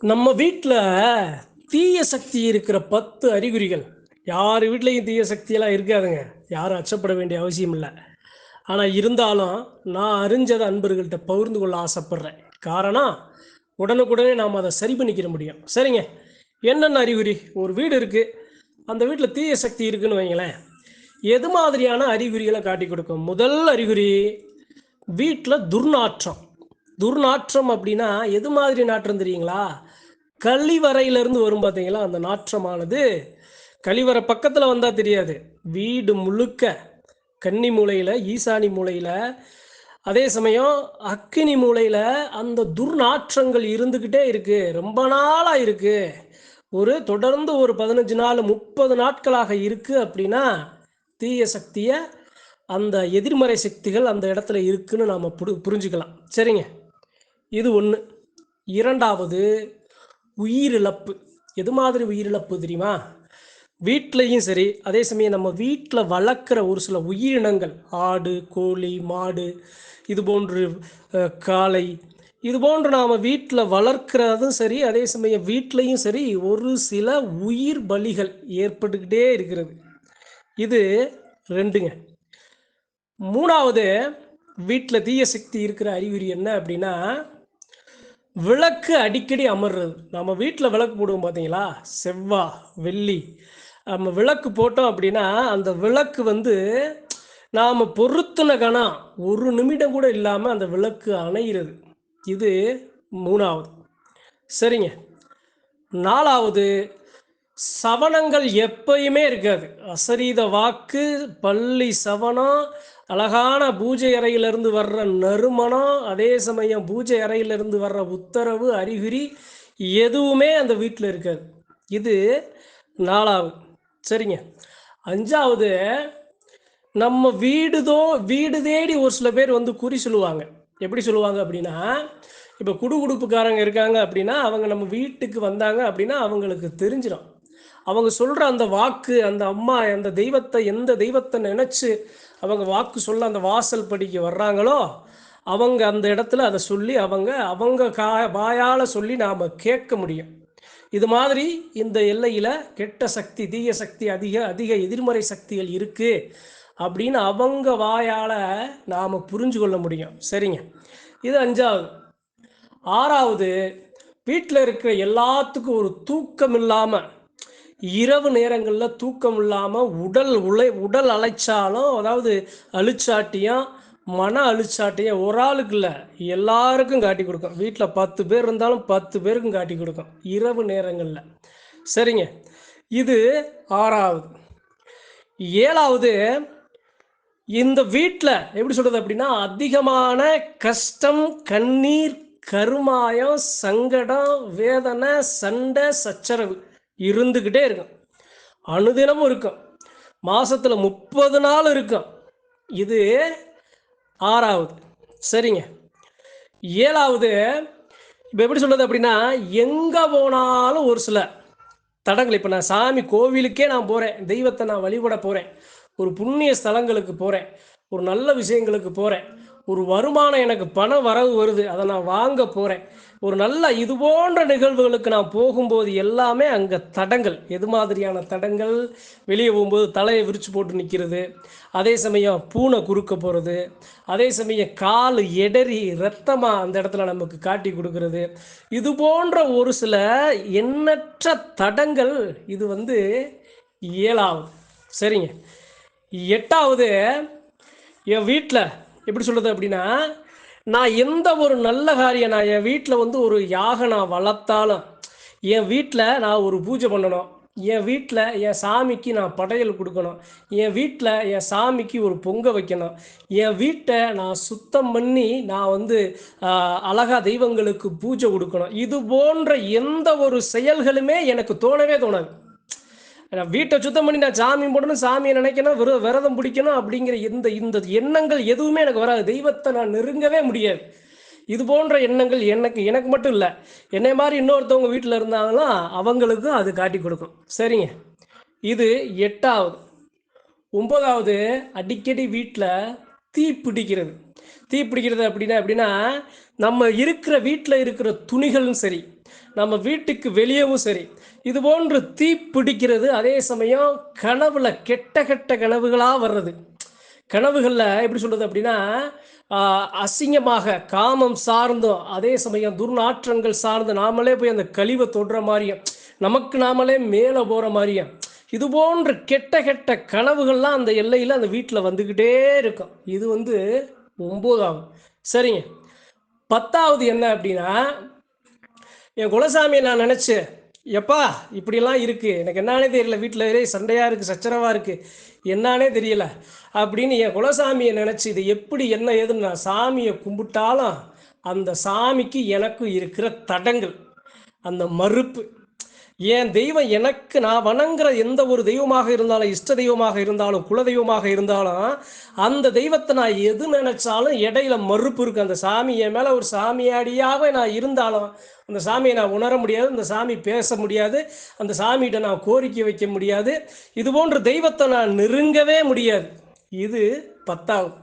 நம்ம வீட்டில் தீய சக்தி இருக்கிற பத்து அறிகுறிகள். யார் வீட்லேயும் தீய சக்தியெல்லாம் இருக்காதுங்க. யாரும் அச்சப்பட வேண்டிய அவசியம் இல்லை. ஆனால் இருந்தாலும் நான் அறிஞ்சதை அன்பர்கள்ட்ட பகிர்ந்து கொள்ள ஆசைப்படுறேன். காரணம் உடனுக்குடனே நாம் அதை சரி பண்ணிக்கிற முடியும். சரிங்க. என்னென்ன அறிகுறி? ஒரு வீடு இருக்குது அந்த வீட்டில் தீய சக்தி இருக்குன்னு வைங்களேன். எது மாதிரியான அறிகுறிகளை காட்டி கொடுக்கும்? முதல் அறிகுறி வீட்டில் துர்நாற்றம். துர்நாற்றம் அப்படின்னா எது மாதிரி நாற்றம் தெரியுங்களா? கழிவறையிலேருந்து வரும் பார்த்தீங்களா? அந்த நாற்றமானது கழிவறை பக்கத்தில் வந்தால் தெரியாது. வீடு முழுக்க கன்னி மூலையில் ஈசானி மூலையில் அதே சமயம் அக்கினி மூலையில் அந்த துர்நாற்றங்கள் இருந்துக்கிட்டே இருக்குது ரொம்ப நாளாக இருக்குது ஒரு தொடர்ந்து ஒரு பதினஞ்சு நாள் முப்பது நாட்களாக இருக்குது அப்படின்னா தீய சக்தியை அந்த எதிர்மறை சக்திகள் அந்த இடத்துல இருக்குன்னு நாம் புரிஞ்சுக்கலாம். சரிங்க. இது ஒன்று இரண்டாவது உயிரிழப்பு. எது மாதிரி உயிரிழப்பு தெரியுமா? வீட்லேயும் சரி அதே சமயம் நம்ம வீட்டில் வளர்க்குற ஒரு சில உயிரினங்கள் ஆடு கோழி மாடு இது போன்று காளை இது போன்று நாம் வீட்டில் வளர்க்குறதும் சரி அதே சமயம் வீட்லேயும் சரி ஒரு சில உயிர் பலிகள் ஏற்பட்டுக்கிட்டே இருக்கிறது. இது ரெண்டுங்க. மூணாவது வீட்டில் தீய சக்தி இருக்கிற அறிகுறி என்ன அப்படின்னா விளக்கு அடிக்கடி அமர்றது. நம்ம வீட்டில் விளக்கு போடுவோம் பார்த்தீங்களா செவ்வா வெள்ளி. நம்ம விளக்கு போட்டோம் அப்படின்னா அந்த விளக்கு வந்து நாம் பொருத்தின கணம் ஒரு நிமிடம் கூட இல்லாமல் அந்த விளக்கு அணைகிறது இது மூணாவது. சரிங்க. நாலாவது சவனங்கள் எப்பயுமே இருக்காது. அசரீத வாக்கு பள்ளி சவனம் அழகான பூஜை அறையிலிருந்து வர்ற நறுமணம் அதே சமயம் பூஜை அறையிலிருந்து வர்ற உத்தரவு அறிகுறி எதுவுமே அந்த வீட்டில் இருக்காது. இது நாலாவது. சரிங்க. அஞ்சாவது நம்ம வீடுதோ வீடு தேடி ஒரு சில பேர் வந்து குறி சொல்லுவாங்க. எப்படி சொல்லுவாங்க அப்படின்னா இப்போ குடுகுடுப்புக்காரங்க இருக்காங்க அப்படின்னா அவங்க நம்ம வீட்டுக்கு வந்தாங்க அப்படின்னா அவங்களுக்கு தெரிஞ்சிடும் அவங்க சொல்கிற அந்த வாக்கு அந்த அம்மா அந்த தெய்வத்தை எந்த தெய்வத்தை நினச்சி அவங்க வாக்கு சொல்ல அந்த வாசல் படிக்கு வர்றாங்களோ அவங்க அந்த இடத்துல அதை சொல்லி அவங்க அவங்க கா வாயால் சொல்லி நாம் கேட்க முடியும். இது மாதிரி இந்த எல்லையில் கெட்ட சக்தி தீய சக்தி அதிக அதிக எதிர்மறை சக்திகள் இருக்குது அப்படின்னு அவங்க வாயால் நாம் புரிஞ்சு கொள்ள முடியும். சரிங்க. இது அஞ்சாவது. ஆறாவது வீட்டில் இருக்கிற எல்லாத்துக்கும் ஒரு தூக்கம் இல்லாமல் இரவு நேரங்களில் தூக்கம் இல்லாமல் உடல் உழை உடல் அலைச்சாலும் அதாவது அழிச்சாட்டியும் மன அழிச்சாட்டையும் ஒரு ஆளுக்கு இல்லை. எல்லாருக்கும் காட்டி கொடுக்கும். வீட்டில் பத்து பேர் இருந்தாலும் பத்து பேருக்கும் காட்டி கொடுக்கும். இரவு நேரங்களில். சரிங்க. இது ஆறாவது. ஏழாவது இந்த வீட்டில் எப்படி சொல்கிறது அப்படின்னா அதிகமான கஷ்டம் கண்ணீர் கருமாயம் சங்கடம் வேதனை சண்டை சச்சரவு. இருந்துக்கிட்டே இருக்கும் அனுதினமும் இருக்கும் மாதத்தில் முப்பது நாள் இருக்கும் இது ஆறாவது. சரிங்க. ஏழாவது இப்போ எப்படி சொல்கிறது அப்படின்னா எங்கே போனாலும் ஒரு சில தடங்கள். இப்போ நான் சாமி கோவிலுக்கே நான் போகிறேன் தெய்வத்தை நான் வழிபட போகிறேன் ஒரு புண்ணிய ஸ்தலங்களுக்கு போகிறேன் ஒரு நல்ல விஷயங்களுக்கு போகிறேன் ஒரு வருமானம் எனக்கு பண வரவு வருது அதை நான் வாங்க போகிறேன் ஒரு நல்ல இது போன்ற நிகழ்வுகளுக்கு நான் போகும்போது எல்லாமே அங்கே தடங்கள். எது மாதிரியான தடங்கள்? வெளியே போகும்போது தலையை விரிச்சு போட்டு நிற்கிறது அதே சமயம் பூனை குறுக்க போகிறது அதே சமயம் கால் எடறி ரத்தமாக அந்த இடத்துல நமக்கு காட்டி கொடுக்கறது. இது போன்ற ஒரு சில எண்ணற்ற தடங்கள் இது வந்து ஏழாவது. சரிங்க. எட்டாவது என் வீட்டில் எப்படி சொல்கிறது அப்படின்னா நான் எந்த ஒரு நல்ல காரியம் நான் என் வீட்டில் வந்து ஒரு யாகம் நான் வளர்த்தாலும் என் வீட்டில் நான் ஒரு பூஜை பண்ணணும். என் வீட்டில் என் சாமிக்கு நான் படையல் கொடுக்கணும். என் வீட்டில் என் சாமிக்கு ஒரு பொங்க வைக்கணும். என் வீட்டை நான் சுத்தம் பண்ணி நான் வந்து அழகா தெய்வங்களுக்கு பூஜை கொடுக்கணும். இது போன்ற எந்த ஒரு செயல்களுமே எனக்கு தோணவே தோணாது. வீட்டை சுத்தம் பண்ணி நான் சாமி போடணும் சாமியை நினைக்கணும் விர விரதம் பிடிக்கணும் அப்படிங்கிற இந்த இந்த எண்ணங்கள் எதுவுமே எனக்கு வராது. தெய்வத்தை நான் நெருங்கவே முடியாது. இது போன்ற எண்ணங்கள் எனக்கு எனக்கு மட்டும் இல்லை. என்னை மாதிரி இன்னொருத்தவங்க வீட்டில் இருந்தாங்கன்னா அவங்களுக்கும் அது காட்டி கொடுக்கும். சரிங்க. இது எட்டாவது. ஒன்பதாவது அடிக்கடி வீட்டில் தீ பிடிக்கிறது. தீ பிடிக்கிறது அப்படின்னா எப்படின்னா நம்ம இருக்கிற வீட்டில் இருக்கிற துணிகளும் சரி நம்ம வீட்டுக்கு வெளியவும் சரி இது போன்று தீ பிடிக்கிறது அதே சமயம் கனவுல கெட்ட கெட்ட கனவுகளாக வர்றது. கனவுகளில் எப்படி சொல்கிறது அப்படின்னா அசிங்கமாக காமம் சார்ந்தும் அதே சமயம் துர்நாற்றங்கள் சார்ந்து நாமளே போய் அந்த கழிவை தொடுற மாதிரியும் நமக்கு நாமளே மேலே போகிற மாதிரியும் இது போன்ற கெட்ட கெட்ட கனவுகள்லாம் அந்த எல்லையில் அந்த வீட்டில் வந்துக்கிட்டே இருக்கும். இது வந்து ஒம்போதாவது. சரிங்க. பத்தாவது என்ன அப்படின்னா என் குலசாமியை நான் நினச்சேன் எப்பா இப்படிலாம் இருக்குது எனக்கு என்னானே தெரியல. வீட்டில் ஒரே சண்டையாக இருக்குது சச்சரவாக இருக்குது என்னானே தெரியல. அப்படின்னு என் குலசாமியை நினச்சி இது எப்படி என்ன ஏதுன்னு? நான் சாமியை கும்பிட்டாலும் அந்த சாமிக்கு எனக்கும் இருக்கிற தடங்கள் அந்த மறுப்பு என் தெய்வம் எனக்கு நான் வணங்குற எந்த ஒரு தெய்வமாக இருந்தாலும் இஷ்ட தெய்வமாக இருந்தாலும் குல தெய்வமாக இருந்தாலும் அந்த தெய்வத்தை நான் எது நினைச்சாலும் இடையில மறுப்பு இருக்கு. அந்த சாமி என் மேல ஒரு சாமியாடியாக நான் இருந்தாலும் அந்த சாமியை நான் உணர முடியாது அந்த சாமி பேச முடியாது அந்த சாமிகிட்ட நான் கோரிக்கை வைக்க முடியாது. இது போன்ற தெய்வத்தை நான் நெருங்கவே முடியாது. இது பத்தாவது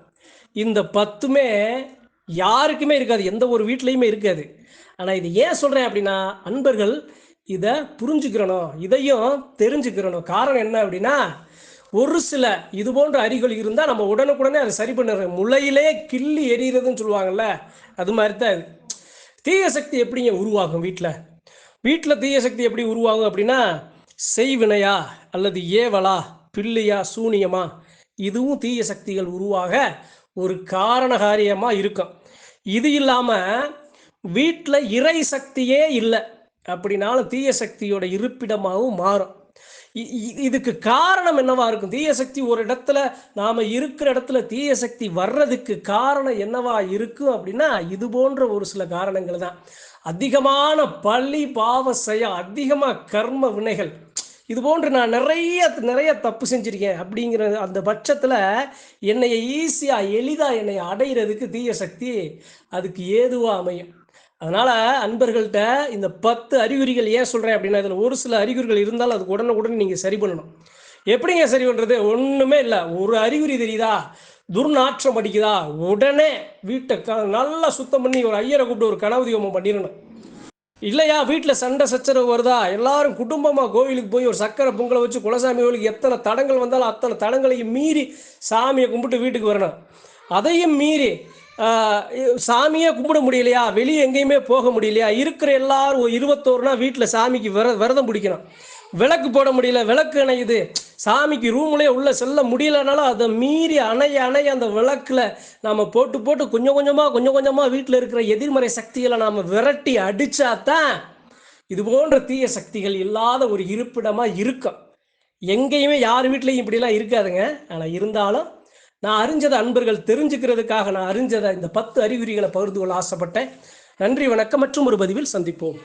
இந்த பத்துமே யாருக்குமே இருக்காது. எந்த ஒரு வீட்லேயுமே இருக்காது. ஆனால் இது ஏன் சொல்கிறேன் அப்படின்னா அன்பர்கள் இதை புரிஞ்சுக்கிறணும். இதையும் தெரிஞ்சுக்கிறணும். காரணம் என்ன அப்படின்னா ஒரு சில இது போன்ற அறிகுறி இருந்தால் நம்ம உடனுக்குடனே அதை சரி பண்ணுறோம் முளையிலே கிள்ளி எரியிறதுன்னு சொல்லுவாங்கல்ல அது மாதிரி தான் இது. தீய சக்தி எப்படிங்க உருவாகும் வீட்டில் வீட்டில் தீய சக்தி எப்படி உருவாகும் அப்படின்னா செய்வினையா அல்லது ஏவலா பில்லியா சூனியமா? இதுவும் தீய சக்திகள் உருவாக ஒரு காரணகாரியமாக இருக்கும். இது இல்லாமல் வீட்டில் இறை சக்தியே இல்லை. அப்படின்னாலும் தீய சக்தியோட இருப்பிடமாகவும் மாறும். இ- இதுக்கு காரணம் என்னவா இருக்கும்? தீய சக்தி ஒரு இடத்துல நாம இருக்கிற இடத்துல தீய சக்தி வர்றதுக்கு காரணம் என்னவா இருக்கும் அப்படின்னா இது போன்ற ஒரு சில காரணங்கள் தான். அதிகமான பள்ளி பாவ செயல் அதிகமாக கர்ம வினைகள். இது போன்று நான் நிறைய நிறைய தப்பு செஞ்சிருக்கேன் அப்படிங்கிற அந்த பட்சத்தில் என்னை ஈஸியாக எளிதாக என்னை அடையிறதுக்கு தீய சக்தி அதுக்கு ஏதுவாக அமையும்? அதனால் அன்பர்கள்ட்ட இந்த பத்து அறிகுறிகள் ஏன் சொல்கிறேன் அப்படின்னா இதில் ஒரு சில அறிகுறிகள் இருந்தாலும் அதுக்கு உடனே உடனே நீங்கள் சரி பண்ணணும். எப்படிங்க சரி பண்ணுறது ஒன்றுமே இல்லை. ஒரு அறிகுறி தெரியுதா? துர்நாற்றம் அடிக்குதா? உடனே வீட்டை க நல்லா சுத்தம் பண்ணி ஒரு ஐயரை கூப்பிட்டு ஒரு கனவு பண்ணிடணும். இல்லையா? வீட்டில் சண்டை சச்சரவு வருதா? எல்லாரும் குடும்பமாக கோவிலுக்கு போய் ஒரு சக்கரை பொங்கலை வச்சு குலசாமி கோவிலுக்கு எத்தனை தடங்கள் வந்தாலும் அத்தனை தடங்களையும் மீறி சாமியை கும்பிட்டு வீட்டுக்கு வரணும். அதையும் மீறி சாமியே கும்பிட முடியலையா? வெளியே எங்கேயுமே போக முடியலையா? இருக்கிற எல்லாரும் இருபத்தோருனா வீட்டில் சாமிக்கு விர விரதம் பிடிக்கணும். விளக்கு போட முடியல விளக்கு அணையுது. சாமிக்கு ரூம்லேயே உள்ளே செல்ல முடியலனாலும் அதை மீறி அணைய அணைய அந்த விளக்கில் நாம் போட்டு போட்டு கொஞ்சம் கொஞ்சமாக கொஞ்சம் கொஞ்சமாக வீட்டில் இருக்கிற எதிர்மறை சக்திகளை நாம் விரட்டி அடித்தா தான் இது போன்ற தீய சக்திகள் இல்லாத ஒரு இருப்பிடமாக இருக்கும். எங்கேயுமே யார் வீட்லேயும் இப்படிலாம் இருக்காதுங்க. ஆனால் இருந்தாலும் நான் அறிஞ்சதை அன்பர்கள் தெரிஞ்சுக்கிறதுக்காக நான் அறிஞ்சதை இந்த பத்து அறிகுறிகளை பகிர்ந்து கொள்ள ஆசைப்பட்டேன். நன்றி வணக்கம் மற்றும் ஒரு பதிவில் சந்திப்போம்.